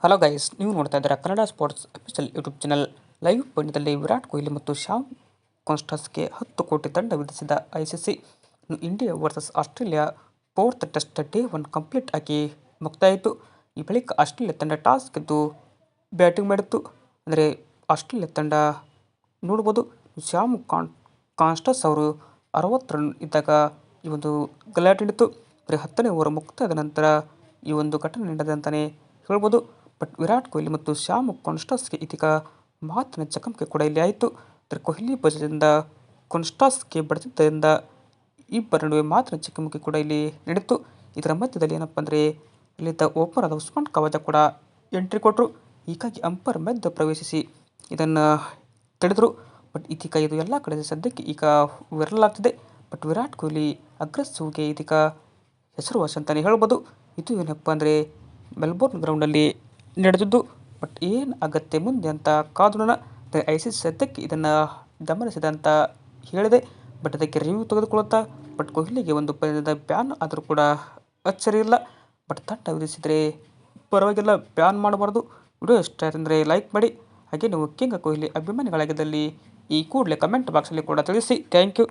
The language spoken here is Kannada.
ಹಲೋ ಗೈಸ್ ನೀವು ನೋಡ್ತಾ ಇದ್ದೀರಾ Kannada sports official YouTube channel live ಪಂದ್ಯದಲ್ಲಿ ವಿರಾಟ್ ಕೊಹ್ಲಿ ಮತ್ತು ಶಾಮ್ ಕಾನ್ಸ್ಟಸ್ಗೆ ಹತ್ತು ಕೋಟಿ ದಂಡ ವಿಧಿಸಿದ ICC India versus Australia fourth test day one complete ಆಗಿ ಮುಕ್ತಾಯಿತು. ಈ ಬಳಿಕ ಆಸ್ಟ್ರೇಲಿಯಾ ತಂಡ ಟಾಸ್ ಗೆದ್ದು ಬ್ಯಾಟಿಂಗ್ ಮಾಡಿತ್ತು. ಅಂದರೆ ಆಸ್ಟ್ರೇಲಿಯಾ ತಂಡ ನೋಡ್ಬೋದು. ಶ್ಯಾಮ್ ಕಾನ್, ಕಾನ್ಸ್ಟಸ್ ಅವರು ಅರವತ್ತು ರನ್ ಇದ್ದಾಗ ಈ ಒಂದು ಗಲಾಟೆ ನಡೀತು. ಅಂದರೆ ಹತ್ತನೇ ಓವರ್ ಮುಕ್ತಾಯದ ನಂತರ ಈ ಒಂದು ಘಟನೆ ನಡೆದಂತಲೇ ಹೇಳ್ಬೋದು. ಬಟ್ ವಿರಾಟ್ ಕೊಹ್ಲಿ ಮತ್ತು ಶ್ಯಾಮ್ ಕೊನ್ಸ್ಟಾಸ್ಗೆ ಇದೀಗ ಮಾತಿನ ಚಕಮಕಿ ಕೂಡ ಇಲ್ಲಿ ಆಯಿತು. ಆದರೆ ಕೊಹ್ಲಿ ಬಜದಿಂದ ಕಾನ್ಸ್ಟಾಸ್ಗೆ ಬಡಿದಿದ್ದರಿಂದ ಇಬ್ಬರ ನಡುವೆ ಮಾತಿನ ಚಕಮಕಿ ಕೂಡ ಇಲ್ಲಿ ನಡೀತು ಇದರ ಮಧ್ಯದಲ್ಲಿ ಏನಪ್ಪ ಅಂದರೆ ಇಲ್ಲಿದ್ದ ಓಪನರ್ ಆದ ಉಸ್ಮಾನ್ ಕವಾಜ ಕೂಡ ಎಂಟ್ರಿ ಕೊಟ್ಟರು ಹೀಗಾಗಿ ಅಂಪರ್ ಮಧ್ಯ ಪ್ರವೇಶಿಸಿ ಇದನ್ನು ತಡೆದರು. ಬಟ್ ಇದೀಗ ಇದು ಎಲ್ಲ ಕಡೆ ಸದ್ಯಕ್ಕೆ ಈಗ ವೈರಲ್ ಆಗ್ತಿದೆ. ಬಟ್ ವಿರಾಟ್ ಕೊಹ್ಲಿ ಅಗ್ರೆಸಿವ್ಗೆ ಇದೀಗ ಹೆಸರುವಾಸಿ ಅಂತಲೇ ಹೇಳ್ಬೋದು. ಇದು ಏನಪ್ಪ ಅಂದರೆ ಮೆಲ್ಬೋರ್ನ್ ಗ್ರೌಂಡಲ್ಲಿ ನಡೆದಿದ್ದು. ಬಟ್ ಏನು ಅಗತ್ಯ ಮುಂದೆ ಅಂತ ಕಾದೋಣ ಐ ಸಿ ಸದ್ಯಕ್ಕೆ ಇದನ್ನು ಗಮನಿಸಿದೆ ಅಂತ ಹೇಳಿದೆ. ಬಟ್ ಅದಕ್ಕೆ ರಿವ್ಯೂ ತೆಗೆದುಕೊಳ್ಳುತ್ತಾ? ಬಟ್ ಕೊಹ್ಲಿಗೆ ಒಂದು ಪಂದ್ಯದ ಬ್ಯಾನ್ ಆದರೂ ಕೂಡ ಅಚ್ಚರಿ ಇಲ್ಲ. ಬಟ್ ತಟ್ಟ ವಿಧಿಸಿದರೆ ಪರವಾಗಿಲ್ಲ ಬ್ಯಾನ್ ಮಾಡಬಾರ್ದು. ವಿಡಿಯೋ ಇಷ್ಟ ಅಂದರೆ ಲೈಕ್ ಮಾಡಿ. ಹಾಗೆ ನೀವು ಕಿಂಗ್ ಕೊಹ್ಲಿ ಅಭಿಮಾನಿಗಳಾಗಿದ್ದಲ್ಲಿ ಈ ಕೂಡಲೇ ಕಮೆಂಟ್ ಬಾಕ್ಸಲ್ಲಿ ಕೂಡ ತಿಳಿಸಿ. Thank you